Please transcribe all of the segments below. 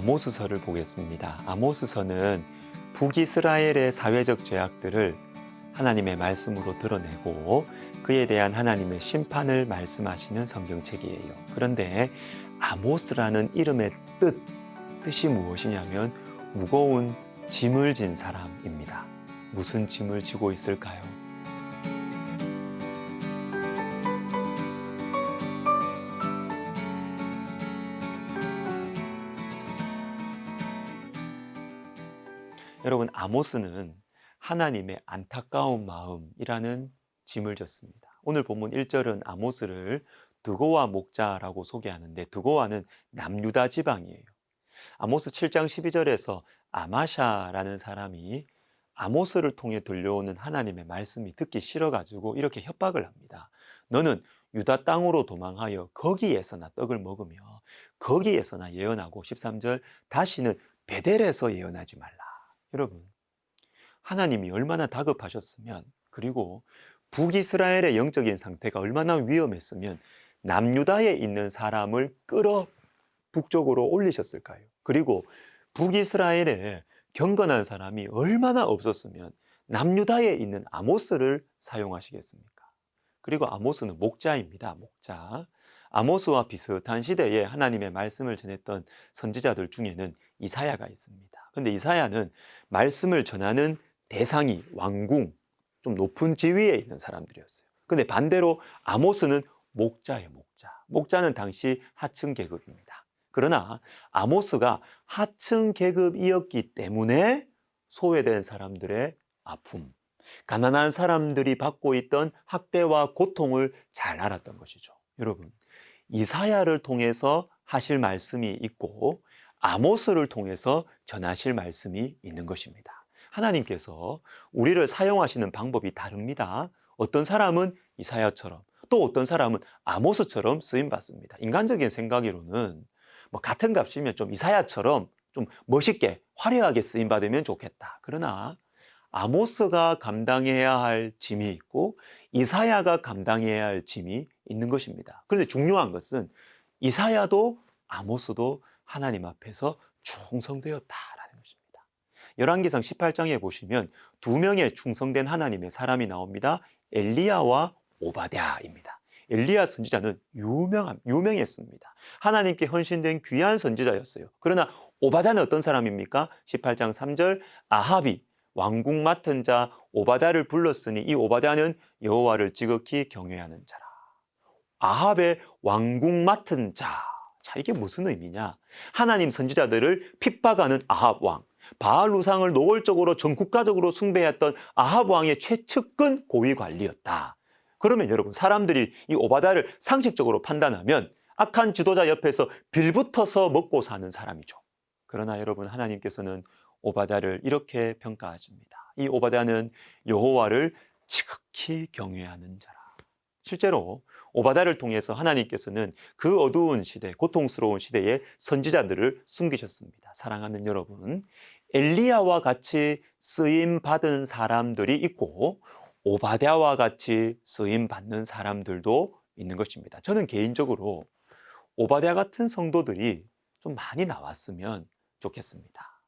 아모스서를 보겠습니다. 아모스서는 북이스라엘의 사회적 죄악들을 하나님의 말씀으로 드러내고 그에 대한 하나님의 심판을 말씀하시는 성경책이에요. 그런데 아모스라는 이름의 뜻, 뜻이 무엇이냐면 무거운 짐을 진 사람입니다. 무슨 짐을 지고 있을까요? 여러분, 아모스는 하나님의 안타까운 마음이라는 짐을 졌습니다. 오늘 본문 1절은 아모스를 드고와 목자라고 소개하는데 드고와는 남유다 지방이에요. 아모스 7장 12절에서 아마샤라는 사람이 아모스를 통해 들려오는 하나님의 말씀이 듣기 싫어가지고 이렇게 협박을 합니다. 너는 유다 땅으로 도망하여 거기에서 나 떡을 먹으며 거기에서 나 예언하고 13절 다시는 베델에서 예언하지 말라. 여러분 하나님이 얼마나 다급하셨으면 그리고 북이스라엘의 영적인 상태가 얼마나 위험했으면 남유다에 있는 사람을 끌어 북쪽으로 올리셨을까요? 그리고 북이스라엘에 경건한 사람이 얼마나 없었으면 남유다에 있는 아모스를 사용하시겠습니까? 그리고 아모스는 목자입니다. 목자. 아모스와 비슷한 시대에 하나님의 말씀을 전했던 선지자들 중에는 이사야가 있습니다. 근데 이사야는 말씀을 전하는 대상이 왕궁, 좀 높은 지위에 있는 사람들이었어요. 근데 반대로 아모스는 목자예요, 목자. 목자는 당시 하층 계급입니다. 그러나 아모스가 하층 계급이었기 때문에 소외된 사람들의 아픔, 가난한 사람들이 받고 있던 학대와 고통을 잘 알았던 것이죠. 여러분, 이사야를 통해서 하실 말씀이 있고 아모스를 통해서 전하실 말씀이 있는 것입니다. 하나님께서 우리를 사용하시는 방법이 다릅니다. 어떤 사람은 이사야처럼 또 어떤 사람은 아모스처럼 쓰임 받습니다. 인간적인 생각으로는 뭐 같은 값이면 좀 이사야처럼 좀 멋있게 화려하게 쓰임 받으면 좋겠다. 그러나 아모스가 감당해야 할 짐이 있고 이사야가 감당해야 할 짐이 있는 것입니다. 그런데 중요한 것은 이사야도 아모스도 하나님 앞에서 충성되었다라는 것입니다. 열왕기상 18장에 보시면 두 명의 충성된 하나님의 사람이 나옵니다. 엘리야와 오바댜입니다. 엘리야 선지자는 유명한 유명했습니다. 하나님께 헌신된 귀한 선지자였어요. 그러나 오바댜는 어떤 사람입니까? 18장 3절 아합이 왕궁 맡은 자 오바댜를 불렀으니 이 오바댜는 여호와를 지극히 경외하는 자라. 아합의 왕궁 맡은 자. 자, 이게 무슨 의미냐? 하나님 선지자들을 핍박하는 아합 왕. 바알 우상을 노골적으로 전 국가적으로 숭배했던 아합 왕의 최측근 고위 관리였다. 그러면 여러분 사람들이 이 오바다를 상식적으로 판단하면 악한 지도자 옆에서 빌붙어서 먹고 사는 사람이죠. 그러나 여러분 하나님께서는 오바다를 이렇게 평가하십니다. 이 오바다는 여호와를 지극히 경외하는 자라. 실제로 오바다를 통해서 하나님께서는 그 어두운 시대, 고통스러운 시대에 선지자들을 숨기셨습니다. 사랑하는 여러분, 엘리야와 같이 쓰임 받은 사람들이 있고 오바댜와 같이 쓰임 받는 사람들도 있는 것입니다. 저는 개인적으로 오바댜 같은 성도들이 좀 많이 나왔으면 좋겠습니다.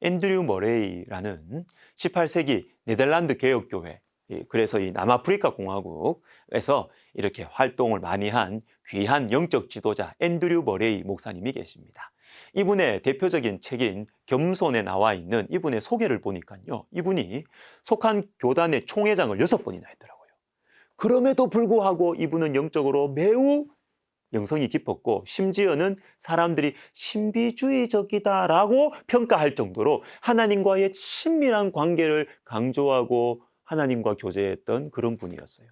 앤드류 머레이라는 18세기 네덜란드 개혁교회 그래서 이 남아프리카 공화국에서 이렇게 활동을 많이 한 귀한 영적 지도자 앤드류 머레이 목사님이 계십니다. 이분의 대표적인 책인 겸손에 나와 있는 이분의 소개를 보니까요. 이분이 속한 교단의 총회장을 여섯 번이나 했더라고요. 그럼에도 불구하고 이분은 영적으로 매우 영성이 깊었고 심지어는 사람들이 신비주의적이다라고 평가할 정도로 하나님과의 친밀한 관계를 강조하고 하나님과 교제했던 그런 분이었어요.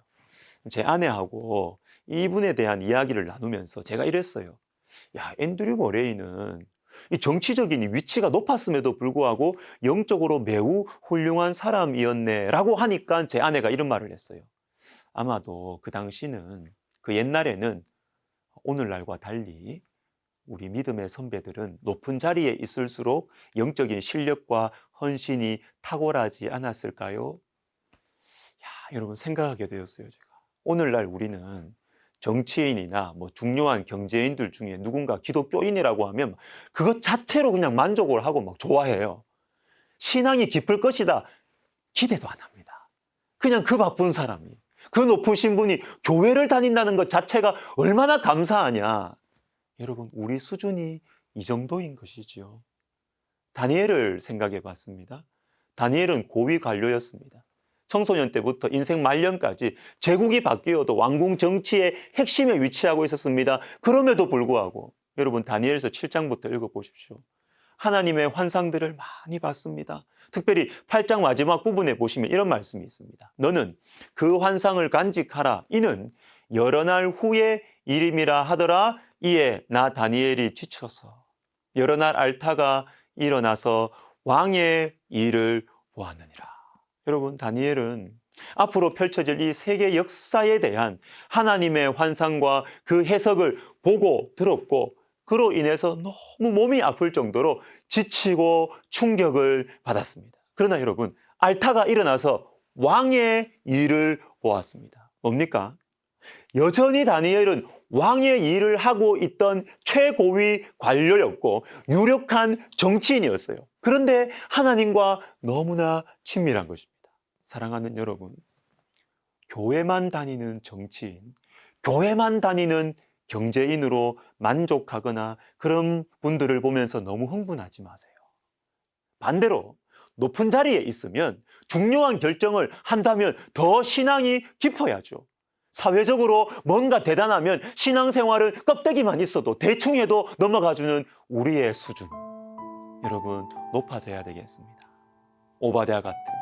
제 아내하고 이분에 대한 이야기를 나누면서 제가 이랬어요. 야, 앤드류 머레이는 이 정치적인 위치가 높았음에도 불구하고 영적으로 매우 훌륭한 사람이었네라고 하니까 제 아내가 이런 말을 했어요. 아마도 그 당시는 그 옛날에는 오늘날과 달리 우리 믿음의 선배들은 높은 자리에 있을수록 영적인 실력과 헌신이 탁월하지 않았을까요? 야, 여러분 생각하게 되었어요, 제가. 오늘날 우리는 정치인이나 뭐 중요한 경제인들 중에 누군가 기독교인이라고 하면 그것 자체로 그냥 만족을 하고 막 좋아해요. 신앙이 깊을 것이다. 기대도 안 합니다. 그냥 그 바쁜 사람이, 그 높으신 분이 교회를 다닌다는 것 자체가 얼마나 감사하냐. 여러분, 우리 수준이 이 정도인 것이지요. 다니엘을 생각해 봤습니다. 다니엘은 고위 관료였습니다. 청소년 때부터 인생 말년까지 제국이 바뀌어도 왕궁 정치의 핵심에 위치하고 있었습니다. 그럼에도 불구하고 여러분 다니엘서 7장부터 읽어보십시오. 하나님의 환상들을 많이 봤습니다. 특별히 8장 마지막 부분에 보시면 이런 말씀이 있습니다. 너는 그 환상을 간직하라. 이는 여러 날 후에 일임이라 하더라. 이에 나 다니엘이 지쳐서 여러 날 알타가 일어나서 왕의 일을 보았느니라. 여러분, 다니엘은 앞으로 펼쳐질 이 세계 역사에 대한 하나님의 환상과 그 해석을 보고 들었고, 그로 인해서 너무 몸이 아플 정도로 지치고 충격을 받았습니다. 그러나 여러분, 알타가 일어나서 왕의 일을 보았습니다. 뭡니까? 여전히 다니엘은 왕의 일을 하고 있던 최고위 관료였고 유력한 정치인이었어요. 그런데 하나님과 너무나 친밀한 것입니다. 사랑하는 여러분, 교회만 다니는 정치인, 교회만 다니는 경제인으로 만족하거나 그런 분들을 보면서 너무 흥분하지 마세요. 반대로 높은 자리에 있으면 중요한 결정을 한다면 더 신앙이 깊어야죠. 사회적으로 뭔가 대단하면 신앙생활은 껍데기만 있어도 대충 해도 넘어가주는 우리의 수준. 여러분, 높아져야 되겠습니다. 오바댜 같은,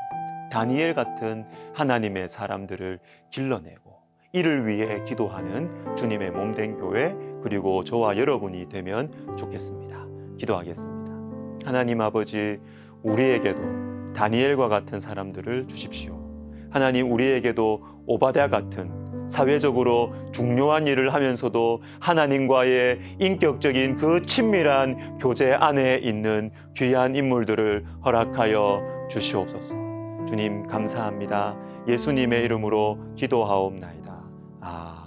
다니엘 같은 하나님의 사람들을 길러내고 이를 위해 기도하는 주님의 몸된 교회 그리고 저와 여러분이 되면 좋겠습니다. 기도하겠습니다. 하나님 아버지, 우리에게도 다니엘과 같은 사람들을 주십시오. 하나님 우리에게도 오바댜 같은 사회적으로 중요한 일을 하면서도 하나님과의 인격적인 그 친밀한 교제 안에 있는 귀한 인물들을 허락하여 주시옵소서. 주님 감사합니다. 예수님의 이름으로 기도하옵나이다. 아.